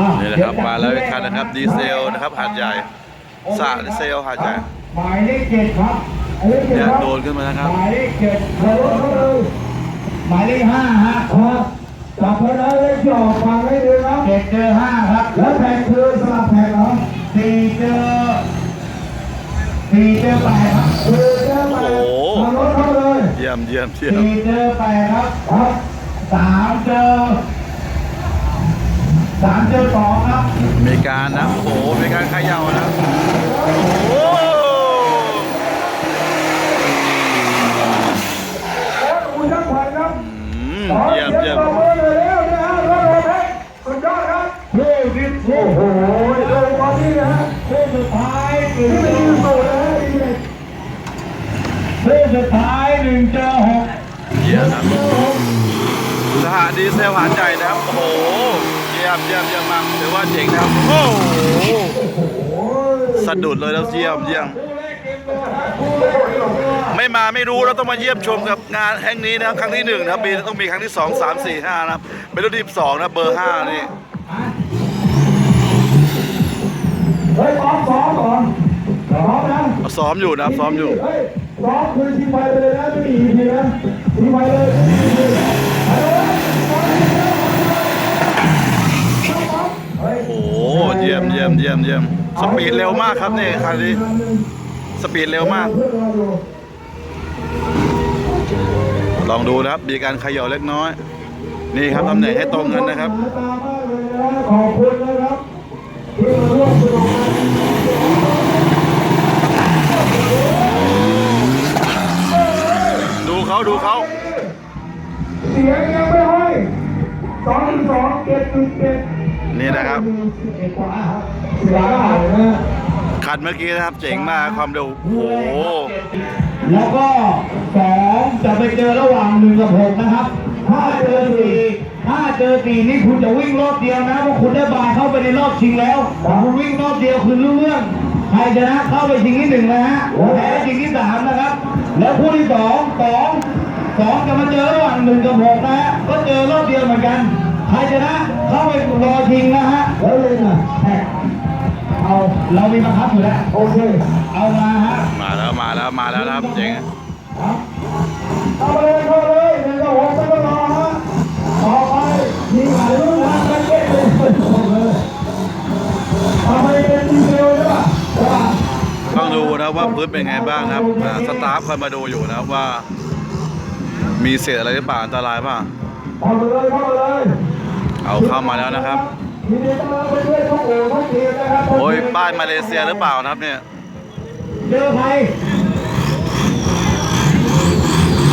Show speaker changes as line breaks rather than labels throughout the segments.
อ่
นี่นะครับมาแล้วอีกคันนะครับดีเซลนะครับหาดใหญ่สระดีเซลหาดใหญ่
หมายเลขเจ็ดครับหมายเลขเจ็ด
เนี่ย
ครับ
โดนขึ้นมาแล้วครับ
หมายเลขเจ็ดเราลดเขาเลยหมายเลขห้าฮะครับจับไปแล้วเลขที่ออกฟังให้ดีครับเจ็ดเจอห้าครับแล้วแผ่นคือสลับแผ่นเหรอสี่เจอสี่เจอแปดครับสี่เจอแปด
โอ้โห
เราลดเขาเลย
เยี่ยมเยี่ยมเยี่ยม
สี่เจอแปดครับครับสามเจอ สามเจอสองครับ
มีการนะโอ้โหมีการเขย่านะ โอ้โห
แล้วคุณช่างขวัญครับ
อืมเยี่ยมเยี่ยม
ขอสีงปรบมือหน่อยแล้วนะฮะรถโรเล็กสุดยอดครับเฮ้ยดิโอ้โหดูตอนนี้นะฮะเฮ้ยสุดท้ายหนึ่งเจอหกนะฮะเฮ้ยสุดท้ายหนึ่งเจอหก
เยี่ยมครับสหดีเซลหาดใหญ่นะครับ โอ้โหเยี่ยมเยี่ยมเยี่ยมมากถือว่าเจ๋งนะครับ โอ้โหสะดุดเลยแล้วเยี่ยมเยี่ยมไม่มาไม่รู้เราต้องมาเยี่ยมชมกับงานแห่งนี้นะครับ ครั้งที่หนึ่งนะครับมีต้องมีครั้งที่สองสามสี่ห้านะครับเป็นรุ่นที่สองนะเบอร์ห้านี่
เฮ้ยซ้อมซ้อมก่อนซ้อมนะ
ซ้อมอยู่นะครับซ้อมอยู่
เฮ้ยซ้อมคือทีมไปเลยนะไม่มีอีนะทีมไปเลยเฮ้ย
โอ้โหเยี่ย มเยี่ยมเยี่ยมเยี่ยมสปีดเร็วมากครับนี่คันนี้สปีดเร็วมาก ลองดูนะครับมีการเขย่าเล็กน้อย นี่ครับตำแหน่งให้ตรงกันนะครับ
ขอบคุณนะครับที่มาร่วมสนุก
ดูเขาดูเขา
เสียงยังไม่ให้สองสองเจ็ดจุดเจ็ด
นี่นะครับ
คัน
เมื่อกี้นะครับเจ๋งมากความเร็วโอ้โห
แล้วก็สองจะไปเจอระหว่างหนึ่งกับหกนะครับถ้าเจอสี่ถ้าเจอสี่นี่คุณจะวิ่งรอบเดียวนะเพราะคุณได้บายเข้าไปในรอบชิงแล้วแต่คุณวิ่งรอบเดียวคือรู้เรื่องใครชนะเข้าไปชิงที่หนึ่งนะฮะแพ้ชิงที่สามนะครับ แล้วคู่ที่สองสองสองจะมาเจอระหว่างหนึ่งกับหกนะฮะก็เจอรอบเดียวเหมือนกัน ใครชนะเข้าไปรอชิงนะฮะแล้วเลยนะเอาเรามีบังคับอยู่แล้วโอเคเอามาฮะ
มาแล้วมาแล้วมาแล้วนะครับเจ๋ง
เข้าไปเลยเข้าไปเลยหนึ่งกับหกไม่ต้องรอฮะต่อไปมีหลายรุ่นนะไม่เก็บเลยทำไมเป็นดีเซลใช่ป่ะใช่ป่ะ
ต้องดูนะครับว่าพื้นเป็นไงบ้างนะครับอ่าสตาฟคอยมาดูอยู่นะครับว่า มีเศษอะไรหรือเปล่าอันตรายเปล่า
เข้าไปเลยเข้าไปเลย
เอาเข้ามาแล้วนะครับ
โอ้
ยป้ายมาเลเซียหรือเปล่านะครับเนี่ย
เจอใคร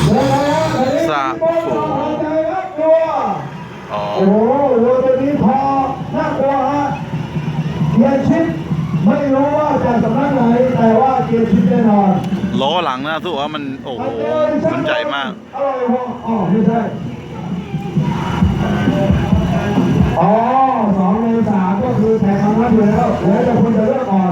เจอใครฮะ
สา
โอ้
ธุ
โหใจครับกลัว
อ๋อ
โอ้โหเรือตัวนี้พอน่ากลัวฮะเกียร์ชิดไม่รู้ว่าจากสำนักไหนแต่ว่าเกียร์ชิดแน่นอน
ล้อหลังนะทุกว่ามันโอ้โหมันใหญ่มาก
อะไรวะอ๋อไม่ใช่ อ๋อสองในสามก็คือแข่งมาวัดอยู่แล้วแล้วแต่คุณจะเลือกก่อน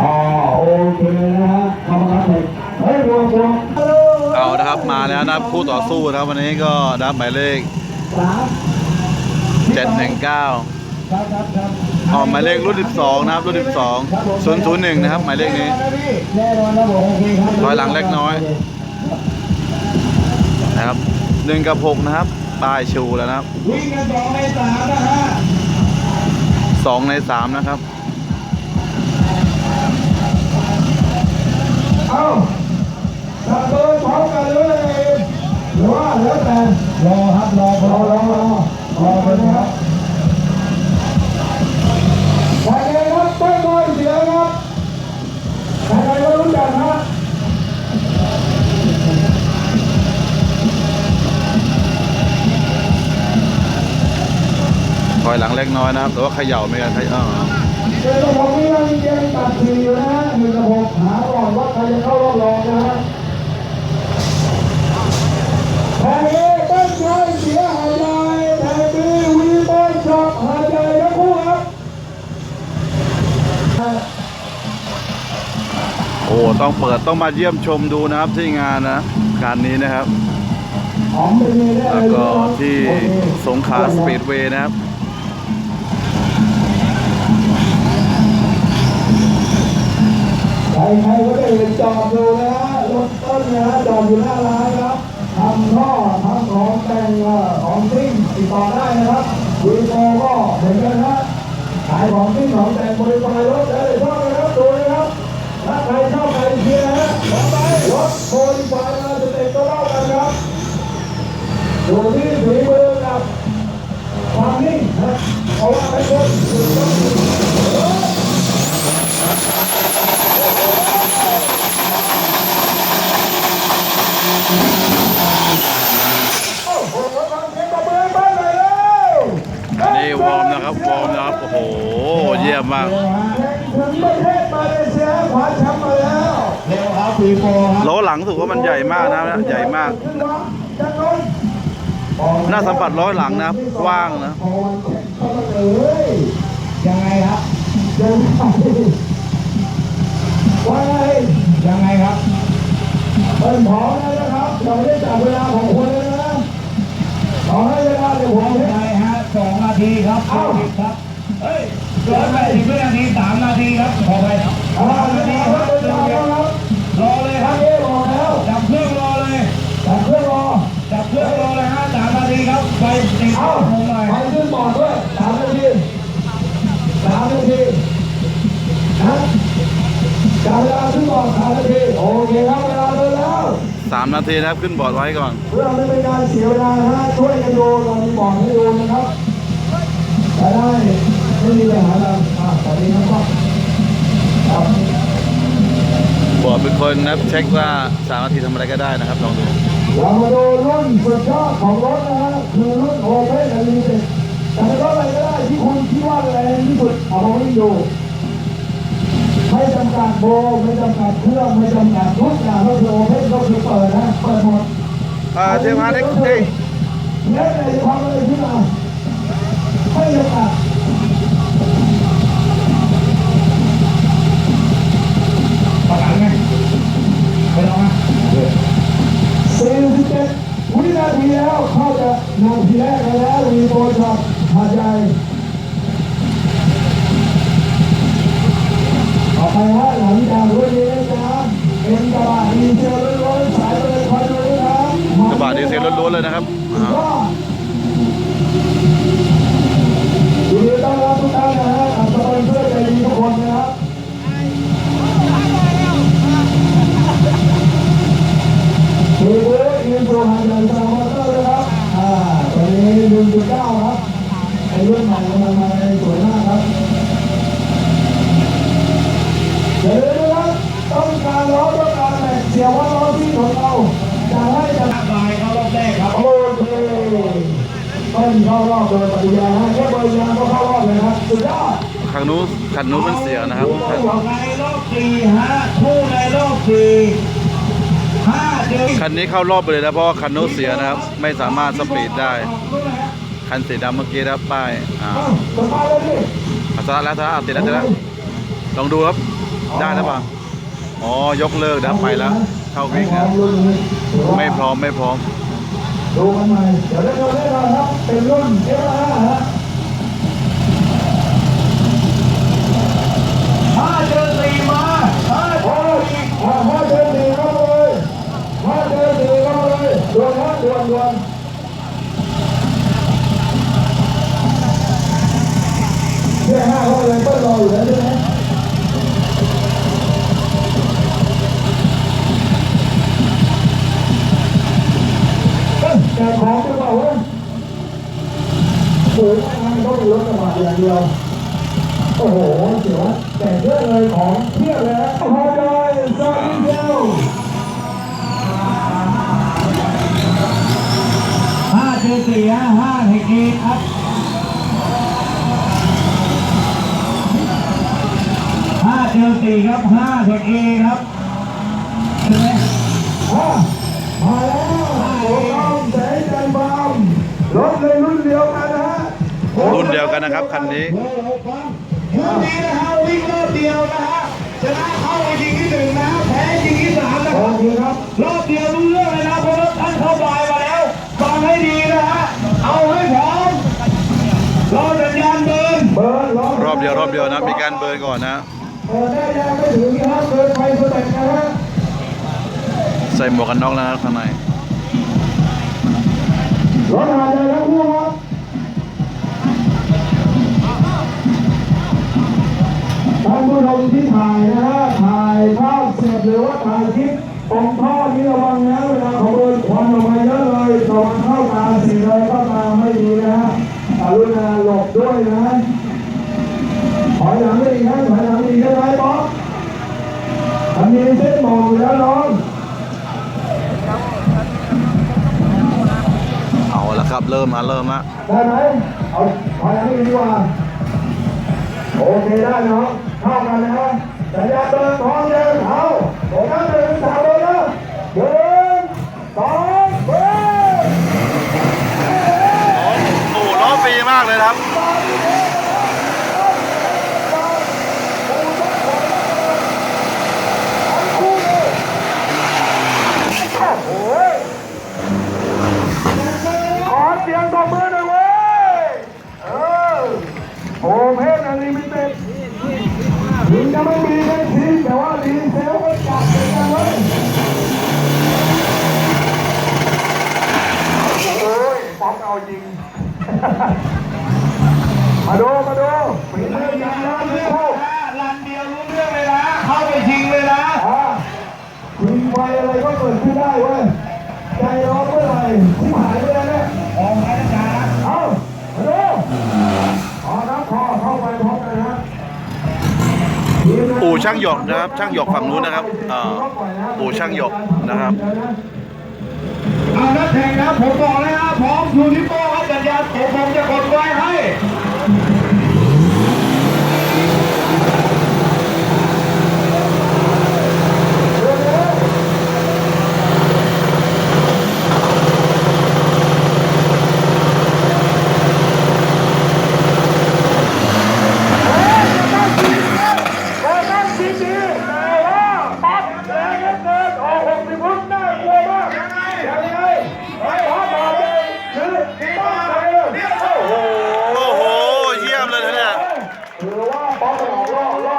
อ๋อโอเคนะฮะกรรมการเด็กเฮ้ยรวมรวม
เอานะครับมาแล้วนะครับคู่ต่อสู้นะครับวันนี้ก็ดับหมายเลข
สาม
719
ครับครับครับ
อ๋อหมายเลขรุ่น 12 นะครับ รุ่น 12 001 นะครับ หมายเลขนี้
แน่นอนนะผมโอเคครับ
ถอยหลังเล็กน้อยนะครับ 1กับ6นะครับป้ายชูแล้วนะครับ
วิ่งกันสองในสามนะฮะ
2ใน3นะครับ
เอาตัดเบอร์พร้อมกันเลยหรือว่าแล้วแต่รอครับรอรอรอรอรอไปนะครับใครๆครับต้นบอยเสียครับใครๆก็รู้จักนะ
ถอยหลังเล็กน้อยนะครับแต่ว่าเขย่าไม่กันเขย่า
เดี๋ยวเราบอกนี้เรามีเกมตัดสี่อยู่นะฮะหนึ่งกับหกหาก่อนว่าใครจะเข้ารอบรองนะฮะแพ้เอต้นบอยเสียหายใจแพ้บีวีบอยช็อปหายใจทั้งคู่ครับ
โอ้ต้องเปิดต้องมาเยี่ยมชมดูนะครับที่งานนะงานนี้นะครับ
หอมเป็นไงได้
แล้ว
เลย
ก็
นะครับ
ที่
โอเค
สงขลาสปีดเวย์นะครับ
ใครใครก็ได้เห็น จอดอยู่นะฮะรถต้นนะฮะจอดอยู่หน้าร้านครับทำท่อทำของแต่งของซิ่งติดต่อได้นะครับวีโฟก็เหมือนกันนะขายของซิ่งของแต่งบริการรถได้เลยชอบนะครับดูนะครับถ้าใครชอบใครเชียร์นะฮะขอไปรถโบริการมาจะเต็มก็เล่ากันครับอยู่ที่ฝีมือกับความนิ่งนะเพราะว่าเป็นคนสุดยอด โอ้โหฟังเพลงประเมินบ้านหน่อยเร็ว
นี่วอร์มนะครับ วอร์มนะครับ โอ้โห เยี่ยมมาก
แข่งถึงประเทศมาเลเซียคว้าแชมป์มาแล้ว
เร็วครับปีโฟครับ
ล้อหลังถือว่ามันใหญ่มากนะครับใหญ่มาก
ขึ้นวะจังเลย
หน้าสัมผัสล้อหลังนะครับกว้างนะ
พอวันแข่งเข้ามาเลย
ยังไงครับ
ยังไงว่าไง
ยังไงครับ
เปิดพร้อมแล้วนะครับเราไม่ได้จับเวลาของคนเลยนะขอให้เวลาเดี๋ยวผม
ยังไงฮะสองนาทีครับ
เอ้า
ครับเฮ้ย ร้อยแปดสิบวินาทีสามนาทีครับขอไป
เอา
สาม
เว
นาที
ลา
ครับ
เวลาแล้วครับ
รอเลยค
ทา
รั
ง
บ
นี้บอกแล้ว
จับเครื่องรอเลย
จับเครื่องรอ
จับเครื่องรอเลยฮะสามนาทีครับไปติด
เอา
ผมหน่อย
ไปขึ้นบอร์ดด้วยสามนาทีสามนาทีนะจับเวลาขึ้นบอร์ดสามนาทีโอเคครับเวลาเดินแล้ว
3นาทีนะครับขึ้นบอร์ดไว้ก่อน
เพื่อไม่เป็นการเสียเวลานะฮะช่วยกันดูเรามีบอร์ดให้ดูนะครับจะได้ ไม่มีปัญหาอะไรอ่าสวัสดีครับครับ
บอร์ดเป็นคนนะครับเช็คว่า3นาทีทำอะไรก็ได้นะครับลองดู
เรามาดูรุ่นสุดยอดของรถนะฮะคือรุ่นโอเพ่นลิมิเต็ดแต่เป็นรถอะไรก็ได้ที่คุณคิดว่าแรงที่สุดเอามาวิ่งดูไม่จำกัดโบไม่จำกัดเครื่องไม่จำกัดทุกอย่างก็คือโอเพ่นก็คือเปิดนะเปิดหมด
อ่าเทพาเล็กเอ้ย
เล็กเลยจะทำอะไรขึ้นมาไม่จำกัด 47วินาทีแล้วเข้าจะนาทีแรกกันแล้วมีโบช็อตหาดใหญ่ต่อไปฮะหลังจากรุ่นนี้นะจ๊ะเป็นกระบะดีเซลล้วนๆสายไปเลยคอยดูนะครับ
กระบะดีเซลล้วนๆเลยนะครับอ่า
ก็ยินดีต้อนรับทุกท่านนะฮะกับสปอนเซอร์ใจดีทุกคนนะครับมีเบ อร์อินโทรหันหลังสปอเซอร์นะครับอ่าตอนนี้หนึ่งจุดเก้าครับไอ้รุ่นใหม่กำลังมาในสวยมากครับเดี๋ยวนะครับต้องการล้อต้องการแม็กเสียว่าล้อที่ของเราจะให้จะ
บายเข้ารอบแรกครับ
โอเคต้นเข้ารอบโดยปฏิญาณนะแค่บริญาณก็เข้ารอบเลยครับสุดยอด
คันนู้นคันนู้นมันเสียนะครับ
ในรอบสี่ฮะคู่ในรอบสี่
คันนี้เข้ารอบไปเลยนะเพราะคันนู้นเสียนะครับ ไม่สามารถสปีดได้ คันสีดำเมื่อกี้นะครับป้ายอ่า
อ้าวสบายเลยดิ
อัตราแล้วอัตราติดแล้วติดแล้วลองดูครับได้หรือเปล่าอ๋อยกเลิกนะไปแล้ว เข้าวิ่งนะไม่พร้อมไม่พร้อม
ดูมันใหม่เดี๋ยวได้ดูแน่นอนครับเป็นรุ่นเอฟอาฮะ
ห้าเจอสี่มาห้าเจ
โอ้
อย สี่
อ่าห้าเดือนสี่เข้ามาเลยห้าเดือนสี่เข้ามาเลยด่วนฮะด่วนด่วน เที่ห้าเข้ามาเลยเปิ้ลรออยู่แล้วใช่ไหมแจกของจะเปล่าว้ยโอ้ยทำไมต้องเป็นรถกระบะอย่างเดียว โอ้โห เสียวแจกเยอะเลยของเพียบเลยนะพอใจซาดิเดียว
ห้าเจสี่ห้าเทคนิคครับ เชลสี่ครับห้าเท็เอครับใช่ไหม
อ้าฮ้วโอ้ยเสยใรถในรุ่นเดียวกันนะฮะ
รุ่นเดียวกันนะครับคันนี้
รุ่นนี้นะฮะวิ่งรอบเดียวนะฮะชนะเข้าไปยิงที่หนึ่งนะแพ้ยิงที่สามนะครับ
ร
อบเดียวรู้เรื่องเลยนะเพราะรถท่านเข้าบายมาแล้วฟังให้
ดี
นะฮะเอาให้พร้อมรอสัญญาณเบิร์น
รอบเดี
ยวรอบเดียวนะมีการเบิร์นก่อนนะ
เปิดได้ยังไม่ถึงนะครับเกินไปสเต็ปนะฮะ
ใส่หมวกกันน็อกแล้วนะข้างใน
รถหาใจทั้งคู่ครับท่านผู้ชมที่ถ่ายนะฮะถ่ายภาพเสร็จหรือว่าถ่ายคลิปตรงท่อนี้ระวังนะเวลาเขาเบิร์นควันออกมาเยอะเลยระวังเข้าตาสีเลยเข้าตาไม่ดีนะฮะกรุณาหลบด้วยนะถอยหลังได้อีกนะถอยหลังอีกได้ไหมป๊อป อันนี้เส้นหมองอยู่แล้วน้อง
เอาละครับ เริ่มมาเริ่มละ
ได้ไหมเอาถอยหลังอีกดีกว่า โอเคได้เนาะเข้ากันนะสัญญาณเดินท้องเดินเอาโอ้ยเดินสามเลยนะเดินสองเดิน
โอ้โหล้อฟรีมากเลยนะครับ
ขอเสียงตบมือหน่อยเว้ยเออโอเพนอลิมิเต็ดถึงจะไม่มีในทีมแต่ว่าดีเซลก็จัดเป็นกันเว้ย โอ้ยป๊อกเอาจริง มาดู มาดูฝีมือกันนะพี่ผู้
รันเดียวรู้เรื่องเลยนะเข้าไปชิงเลยนะ
อ่ายิงไปอะไรก็เกิดขึ้นได้เว้ย ใจร้อนเมื่อไหร่ที่หายไปแล้วเนี่ย
ออกมาแล้วจ้า
เอามาดูขอรับคอเข้าไปพร้อมกันนะ
อู่ ช่างหยกนะครับ ช่างหยกฝั่งนู้นนะครับอู่ช่างหยกนะครับ
เอานักแข่งนะผมบอกเลยนะพร้อมชูนิ้วโป้งครับสัญญาณผมผมจะกดไว้ให้
ก็นั่งดีๆแต่ว่าปั๊บแรงเหลือเกินออกหกสิบฟุตน่ากลัวมากยังไงยังไงไอ้พ่อบอกเลยคือป้าไปเลยโอ้โห
โอ้โห เยี่ยมเลยนะเนี่ย
ถือว่าป๊อปหล่อล่อล่อ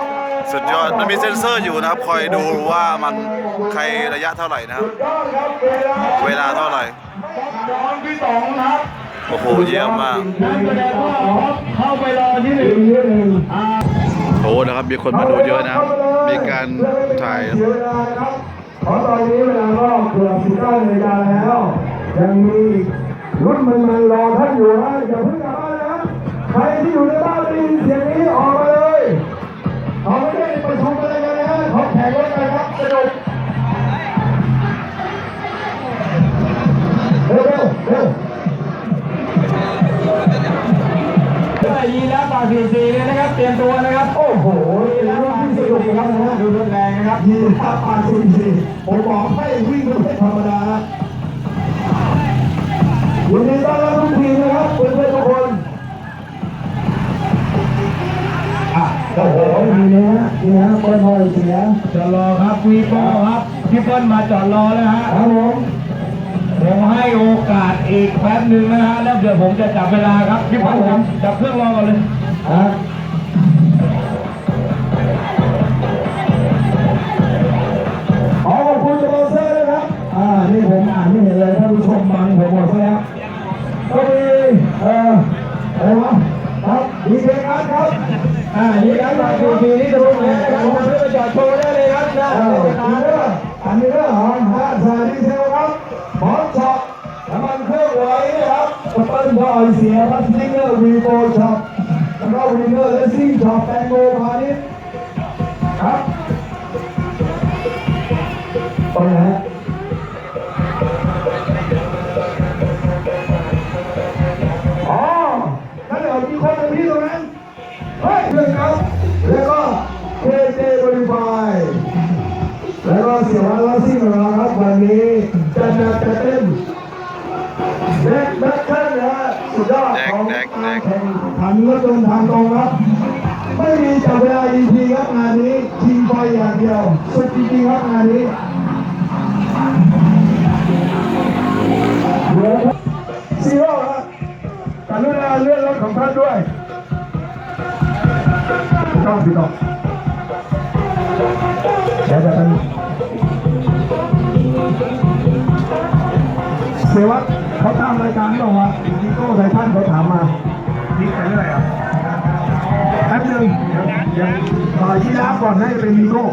สุดยอด มันมีเซ็นเซอร์อยู่นะครับ คอยดูว่ามัน ใครระยะเท่าไหร่นะครับ
ยอดครับเวลา
เวลาเท่าไหร่
ย้อนพี่ต๋องนะครับ
โอ้โหเยี่ยมมาก
นั่นแสดงว่าพร้อมเข้าไปรอที่หนึ่ง
ทีที่หนึ่ง
อ่า
โอ้นะครับมีคนมาดูเยอะนะครับมีการถ่าย
เสียเวลานะครับเพราะตอนนี้เวลาก็เกือบสิบเก้านาฬิกาแล้วยังมีอีกรุ่นมันๆรอท่านอยู่นะอย่าเพิ่งกลับบ้านนะใครที่อยู่ในบ้านได้ยินเสียงนี้ออกมาเลยเอาไม่ได้ประชุมอะไรกันนะขอแข่งรถกันครับสนุก
ยนะครับเตรียมตัวนะครับ
โอ้โหนี่แล้วที่สนุกครับนะ
ดูรุนแรงนะครับ
ยี่ห้าปาสิบสี่ผมบอกให้วิ่งไม่ธรรมดายินดีต้อนรับทุกทีมนะครับเพื่อนๆทุกคน
อะ
โอ้โหดีนะฮะดีนะเปิดหน่อยเสีย
จอดรอครับวีโป้ครับพี่เปิ้ลมาจอดรอแล้วฮะ
ครับผม
ผมให้โอกาสอีกแป๊บหนึ่งนะฮะแล้วเดี๋ยวผมจะจับเวลาครับพี่เปิ้ลครับจับเครื่องรอก่อนเลย
ฮะ อ่านี่ครับ
มาสี่สี่นี่ดูแลนะครับผมจะไปจอดโชว์ได้เลยครับนะ
อันนี้ก็อันนี้ก็หอมฮะสาดีเซลครับหอมช็อปน้ำมันเครื่องไหวนะครับสเปิ้ลบอยเสียพัสติกเกอร์วีโบช็อปแล้วก็วีเนอร์เลสซิ่งช็อปแตงโมพาณิชย์ครับตรงไหน เจบริฟายแล้วก็เสียวันละซิ่งของเราครับวันนี้จัดหนักจัดเต็มแดกแบทเทิลนะฮะสุดยอดของ
แดกแด
การ
ก
แข่งขันรถยนต์ทางตรงครับ ไม่มีจับเวลาอีทีครับงานนี้ชิงไฟอย่างเดียวสุดจริงๆครับงานนี้เหลือซีโร่ครับกรุณาเลื่อนรถของท่านด้วยพี่ต้องพี่ต้อง เดี๋ยวจะเป็นเซวัตเขาตามรายการหรอวะนิโก้ไททันเขาถามมานี่ไปเรื่อยอะแป๊บนึงเดี๋ยวยังต่อยีราฟก่อนให้เป็นนิโก้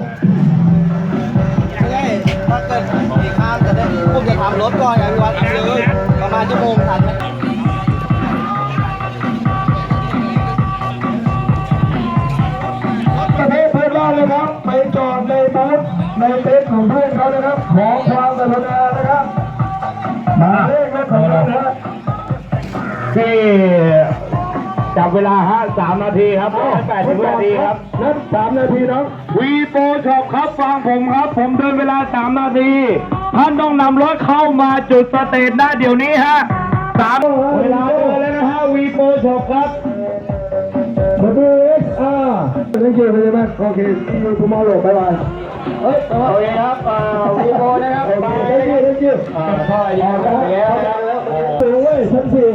ไม่ใช่ถ้าเกิดอีกข้ามจะได้ผมจะทำรถก่อนไงพี่วัดเลยประมาณชั่วโมงทันไหม
ทศเพื่อนบ้านเลยครับ ไปจอดในบูธในเต็นท์ของเพื่อนเขานะครับ ขอความกรุณานะครับหมายเลขรถของเรานะ
ที่จับเวลาฮะสามนาทีครับแปดสิบวินาทีครับ
นับสามนาทีน้อง
วีโปช็อปครับฟังผมครับ ผมเดินเวลาสามนาที ท่านต้องนำรถเข้ามาจุดสเตจหน้าเดี๋ยวนี้ฮะสามเวลาเดินแล้วนะฮะวีโปช็อปครับ
มาดู เอ็กซ์อาร์เป็นเกมเลยไหมโอเคที่ยูทูมอร์โลบายบายเฮ้ย
โอเคครับวีโปนะครับ
โอเค thank you thank you
อ่าก็อย่างนี้แล้วนะครับ
ถึงเว้ยชั้นสี่